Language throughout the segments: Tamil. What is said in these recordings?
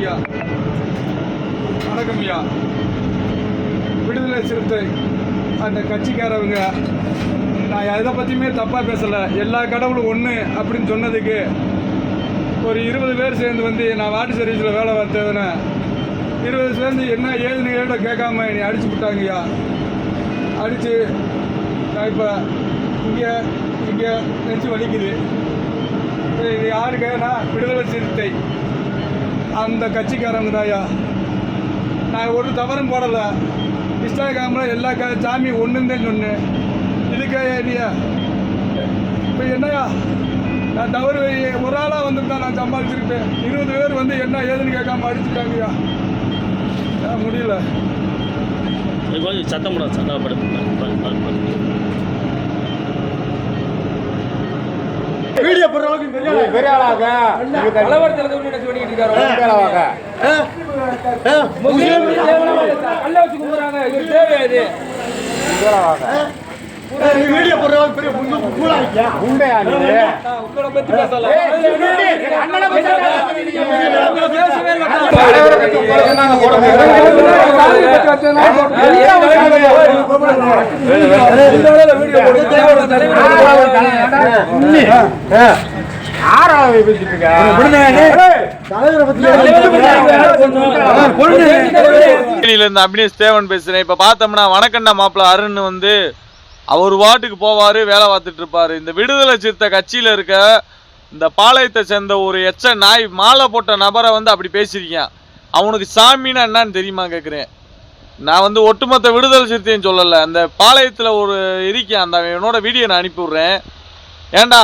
ஐயா. வணக்கம் ஐயா. விடுதலை சிறுத்தை அந்த கட்சிக்காரவங்க. நான் எதை பற்றியுமே தப்பாக பேசலை. எல்லா கடவுளும் ஒன்று அப்படின்னு சொன்னதுக்கு ஒரு இருபது பேர் சேர்ந்து வந்து நான் வாட்டர் சர்வீஸில் வேலை பார்த்தவன. இருபது சேர்ந்து என்ன ஏதுன்னு கேட்ட கேட்காம என்னை அடிச்சு விட்டாங்கய்யா அடித்து நான் இப்போ இங்கே இங்கே நெஞ்சு வலிக்குது. இது யாருக்குன்னா விடுதலை சிறுத்தை. அந்த கட்சிக்காரங்க தாயா நான் ஒரு தவறும் போடலை. இன்ஸ்டாகிராமில் எல்லா க சாமி ஒன்றுன்னு சொன்னேன். இதுக்காக நீயா இப்போ என்னையா நான் தவறு ஒரு ஆளாக வந்திருந்தா நான் சம்பாதிச்சிருப்பேன். இருபது பேர் வந்து என்ன ஏதுன்னு கேட்காம அடிச்சுட்டாங்கய்யா. முடியல. கொஞ்சம் சத்தம் போட சத்தம் படுத்து வீடியோ போடுறவங்க பெரிய பெரிய ஆளாக கலவரத்தில் வீடியோ போடுறவங்க பெரிய கூடாங்க உண்டையா நீ உங்களை பத்தி பேசல அண்ணனை பத்தி பேசவே இல்லை. தலைவரை பத்தி போடுறது நாங்க போட இந்த வேளையில வீடியோ போடுங்க. ஆறாவது பேசிட்டு இருக்க? அபினேஷ் தேவன் பேசுறேன். இப்ப பார்த்தோம்னா வணக்கண்ணா மாப்பிள்ள அருண் வந்து அவர் வாட்டுக்கு போவாரு வேலை பார்த்துட்டு இருப்பாரு. இந்த விடுதலை சிறுத்தை கட்சியில இருக்க இந்த பாளையத்தை சேர்ந்த ஒரு எச்ச நாய் மாலை போட்ட நபரை வந்து அப்படி பேசியிருக்கேன். அவனுக்கு சாமின்னா என்னன்னு தெரியுமா கேட்குறேன் நான் வந்து ஒட்டுமொத்த விடுதலை சிறுத்தையும் சொல்லலை. அந்த பாளையத்தில் ஒரு இருக்கேன். அந்த என்னோட வீடியோ நான் அனுப்பி விட்றேன் ஏண்டா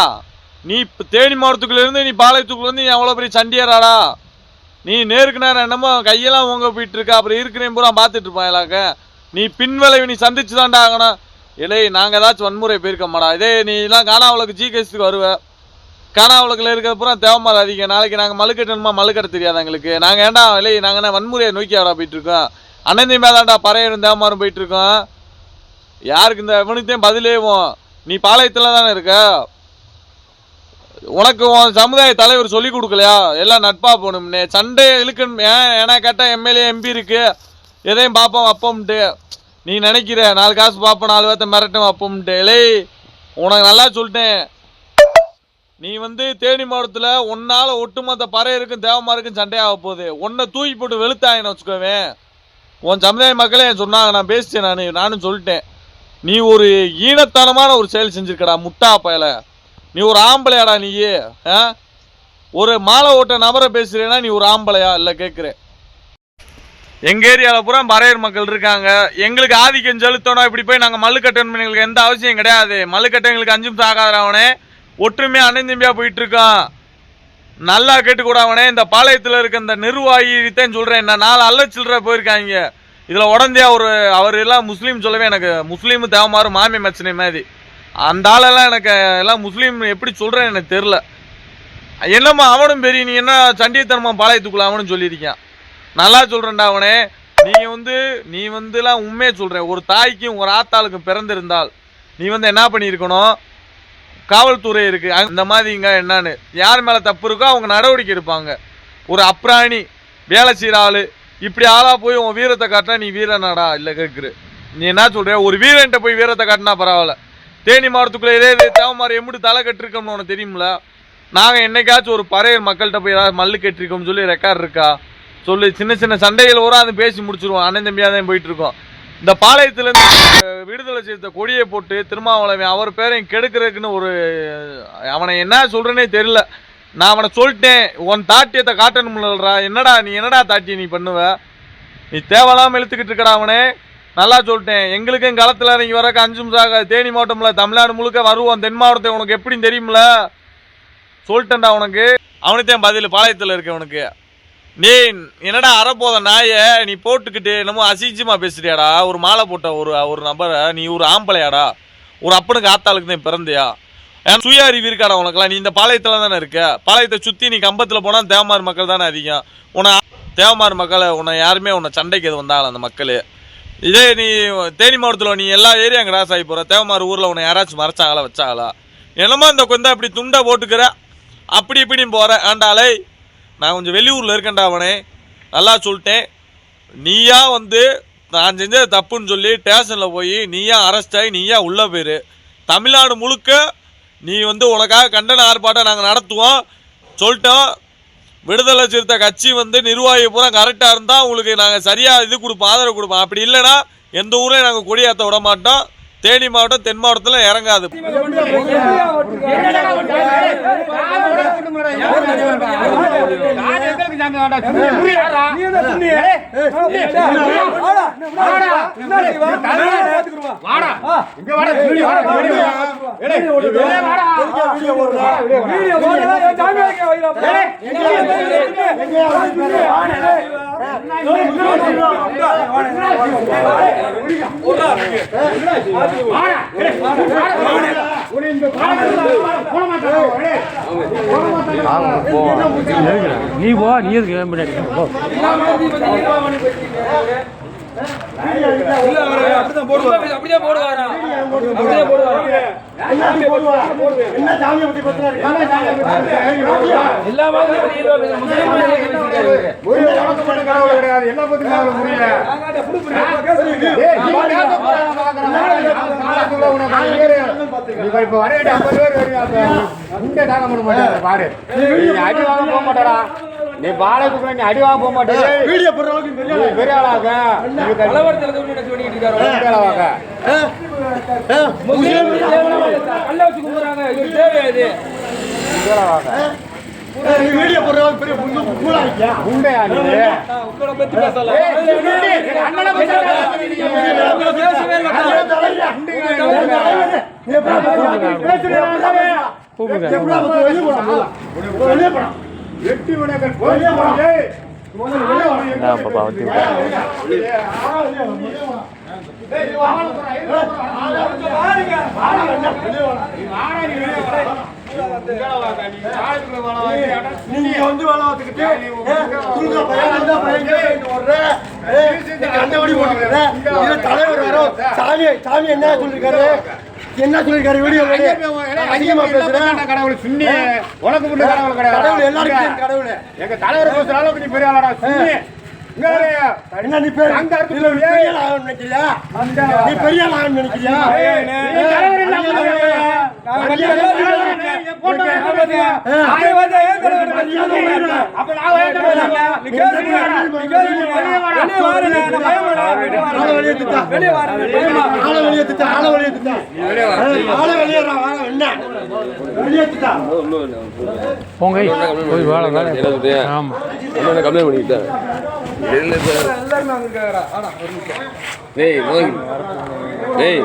நீ இப்போ தேனி மாவட்டத்துக்குள்ளேருந்து நீ பாளையத்துக்குள்ள வந்து நீ எவ்வளோ பெரிய சண்டியராடா? நீ நேருக்கு நேரம் என்னமோ கையெல்லாம் உங்க போயிட்டு இருக்க அப்புறம் இருக்கிறேன் பூரா பார்த்துட்டு இருப்பான் எல்லாக்க நீ பின்விளைவு நீ சந்திச்சு தான்டா ஆகணும். இல்லை நாங்கள் ஏதாச்சும் வன்முறை போயிருக்கோமாடா. இதே நீ எல்லாம் காணாவளுக்கு ஜிகேஸுக்கு வருவ. காணாவளுக்குள்ள இருக்கிற பூரா தேவமாரி அதிகம் நாளைக்கு நாங்கள் மலுக்கட்டணுமா மலுக்கட்ட தெரியாது எங்களுக்கு? நாங்கள் ஏன்டா இல்லை நாங்கள் என்ன வன்முறையை நோக்கியாடா போயிட்டு இருக்கோம் அண்ணந்தி மேதாண்டா பறையரும் தேவமாரும் போயிட்டு இருக்கோம் யாருக்கு இந்த இவனுக்கு பதிலேவும் நீ பாளையத்தில் தானே இருக்க? உனக்கு உன் சமுதாய தலைவர் சொல்லி கொடுக்கலையா? எல்லாம் நட்பா போகணும்னு. சண்டை இழுக்கணும். ஏன்? ஏன்னா கேட்டால் எம்எல்ஏ எம்பி இருக்கு. எதையும் பார்ப்போம் அப்போம்ட்டு நீ நினைக்கிற நாலு காசு பார்ப்போம் நாலு பேர்த்த மிரட்டும் அப்போம்ட்டு இலே உனக்கு நல்லா சொல்லிட்டேன். நீ வந்து தேனி மாவட்டத்தில் உன்னால ஒட்டுமொத்த பறையருக்கும் தேவமாருக்கும் சண்டையாக போகுது. உன்னை தூக்கி போட்டு வெளுத்தாயின்னு வச்சுக்கோவேன். உன் சமுதாய மக்களே சொன்னாங்க நான் பேசிட்டேன் நான். நானும் சொல்லிட்டேன். நீ ஒரு ஈனத்தனமான ஒரு செயல் செஞ்சிருக்கடா முட்டா பயலை. நீ ஒரு ஆம்பளையாடா நீ ஆ? ஒரு மாலை ஓட்ட நபரை பேசுறேன்னா நீ ஒரு ஆம்பளையா? இல்லை கேட்குறேன் எங்கள் ஏரியாவில் பூரா பறையர் மக்கள் இருக்காங்க. எங்களுக்கு ஆதிக்கம் செலுத்தணும். இப்படி போய் நாங்கள் மல்லுக்கட்டன் எங்களுக்கு எந்த அவசியம் கிடையாது. மல்லுக்கட்டை எங்களுக்கு அஞ்சு நிமிஷம் ஆகாதவனே ஒற்றுமையாக அண்ணன் தம்பியாக நல்லா கேட்டுக்கூட அவனே. இந்த பாளையத்தில் இருக்க இந்த நிர்வாகித்தான் சொல்கிறேன் என்ன நாலு அல்ல சில்லற போயிருக்காங்க. இதில் உடந்தே ஒரு அவர் எல்லாம் முஸ்லீம் சொல்லவே எனக்கு முஸ்லீம் தேவமாறு மாமி மச்சனை மாதிரி. அந்த ஆளெல்லாம் எனக்கு எல்லாம் முஸ்லீம் எப்படி சொல்கிறேன்னு எனக்கு தெரில என்னம்மா அவனும் பெரிய நீ என்ன சண்டித்தனமா பாளையத்துக்குள்ள அவனும் சொல்லியிருக்கான் நல்லா சொல்கிறேன்டா அவனே. நீ வந்து நீ வந்துலாம் உண்மையை சொல்கிறேன் ஒரு தாய்க்கும் ஒரு ஆத்தாளுக்கும் பிறந்திருந்தால் நீ வந்து என்ன பண்ணியிருக்கணும்? காவல்துறை இருக்குது அந்த மாதிரிங்க என்னன்னு. யார் மேலே தப்பு இருக்கோ அவங்க நடவடிக்கை எடுப்பாங்க. ஒரு அப்ராணி வேலை செய்கிற ஆள். இப்படி ஆளாக போய் உன் வீரத்தை காட்டினா நீ வீரனாடா? இல்லை கேட்குற நீ என்ன சொல்கிற ஒரு வீரன்ட்ட போய் வீரத்தை காட்டினா பரவாயில்ல. தேனி மாவட்டத்துக்குள்ள இதே இதே தேவமாரி எப்படி தலை கட்டிருக்கோம்னு உனக்கு தெரியுமில? நாங்கள் என்னைக்காச்சும் ஒரு பறையர் மக்கள்கிட்ட போய் ஏதாவது மல்லு கட்டிருக்கோம்னு சொல்லி ரெக்கார்ட் இருக்கா? சொல்லி சின்ன சின்ன சண்டைகள் வரும் அதை பேசி முடிச்சிருவோம். அண்ணன் தம்பியாக தான் போயிட்டு இருக்கோம். இந்த பாளையத்துலேருந்து விடுதலை செய்த கொடியை போட்டு திருமாவளவன் அவர் பேரையும் கெடுக்கிறதுக்குன்னு ஒரு அவனை என்ன சொல்கிறேனே தெரியல. நான் அவனை சொல்லிட்டேன் உன் தாட்டியத்தை காட்டணும்லடா என்னடா நீ என்னடா தாட்டி நீ பண்ணுவ? நீ தேவையில்லாம இழுத்துக்கிட்டு இருக்கடா அவனே. நல்லா சொல்லிட்டேன். எங்களுக்கும் களத்தில் இறங்கி வரக்கு அஞ்சு நிமிஷம் ஆகாது. தேனி மாவட்டம்ல தமிழ்நாடு முழுக்க வருவோம். தென் மாவட்டத்தை உனக்கு எப்படின்னு தெரியும்ல? சொல்லிட்டேன்டா உனக்கு. அவனுக்கு பதில். பாளையத்தில் இருக்கவனுக்கு. நீ என்னடா அறப்போத நாய? நீ போட்டுக்கிட்டு என்னமோ அசிங்கமா பேசுறியாடா. ஒரு மாலை போட்ட ஒரு ஒரு நபரை நீ ஒரு ஆம்பளையாடா. ஒரு அப்பனுக்கு ஆத்தாளுக்கு தான் பிறந்தியா? ஏன் சுய அறிவு இருக்காடா உனக்குலாம் நீ இந்த பாளையத்தில் தானே இருக்க? பாளையத்தை சுற்றி நீ கம்பத்தில் போனால் தேவமார் மக்கள் தானே அதிகம். உன்னை தேவமார் மக்களை உன்னை யாருமே உன்னை சண்டைக்கு எது வந்தாலும் அந்த மக்கள். இதே நீ தேனி மாவட்டத்தில் நீ எல்லா ஏரியாவும் கிராஸ் ஆகி போகிற தேவமார் ஊரில் உன்னை யாராச்சும் மறைச்சாங்களா வச்சாங்களா? என்னமோ இந்த கொஞ்சம் இப்படி துண்டை போட்டுக்கிற. அப்படி இப்படின்னு போகிறேன் ஆண்டாலே நான் கொஞ்சம் வெளியூரில் இருக்கேன்டா அவனே. நல்லா சொல்லிட்டேன். நீயா வந்து நான் செஞ்சது தப்புன்னு சொல்லி ஸ்டேஷனில் போய் நீயா அரெஸ்ட் ஆகி நீயா உள்ளே போயிரு. தமிழ்நாடு முழுக்க நீ வந்து உனக்காக கண்டன ஆர்ப்பாட்டம் நாங்கள் நடத்துவோம். சொல்லிட்டோம். விடுதலை சிறுத்தை கட்சி வந்து நிர்வாகி பூரா கரெக்டாக இருந்தால் உங்களுக்கு நாங்கள் சரியாக இது கொடுப்போம் ஆதரவு கொடுப்போம். அப்படி இல்லைன்னா எந்த ஊரையும் நாங்கள் கொடியேற்ற விட மாட்டோம். தேனி மாவட்டம் தென் மாவட்டத்தில் இறங்காது. நீ போ நீ எதுக்கு முன்னாடி போ அப்படியே போடுவாரா? என்ன எல்லா உனக்கு இப்ப ஐம்பது பேர் வருவீங்க. உண்டே தாங்க பாரு நீ அடி வாங்க போக மாட்டாரா நீ பாலத்துக்குள்ள நீ அடி வாங்க போக மாட்டே வீடியோ போடுற அளவுக்கு பெரிய ஆளாக கலவரத்தில் நினைச்சு பண்ணிட்டு இருக்காரு பெரிய ஆளாக முஸ்லீம் கல்ல வச்சு கும்பிடுறாங்க இது தேவையா இது வீடியோ போடுற அளவுக்கு பெரிய புண்ணு கூலா இருக்கியா உண்டையா நீ உங்களை பத்தி பேசல அண்ணனை பத்தி பேசவே இல்லை எட்டி உனக்கு வெளியே போடா பாப்பா வந்து நீங்க வந்து வேலை பார்த்துக்கிட்டு துருங்க பையன் அந்த பையன் ஓடுற கண்டபடி தலைவர் வேற சாமி சாமி என்ன சொல்லிருக்காரு? என்ன சொல்லிருக்காரு வீடியோ அதிகமா பேசுறேன். கடவுள் சுண்ணி உனக்கு மட்டும் கடவுள் கிடையாது. கடவுள் எல்லாருக்கும் கடவுள். எங்க தலைவர் பேசுற அளவுக்கு நீ பெரிய ஆளாடா சுண்ணி என்ன நீ பெரிய அந்த இடத்துல பெரிய ஆளாக நினைக்கிறியா? நீ பெரிய ஆளாக நினைக்கிறியா? போங்க போய் வேலை வேலை ஆமா. கம்ப்ளைண்ட் பண்ணிக்கிட்டேன் டேய் டேய்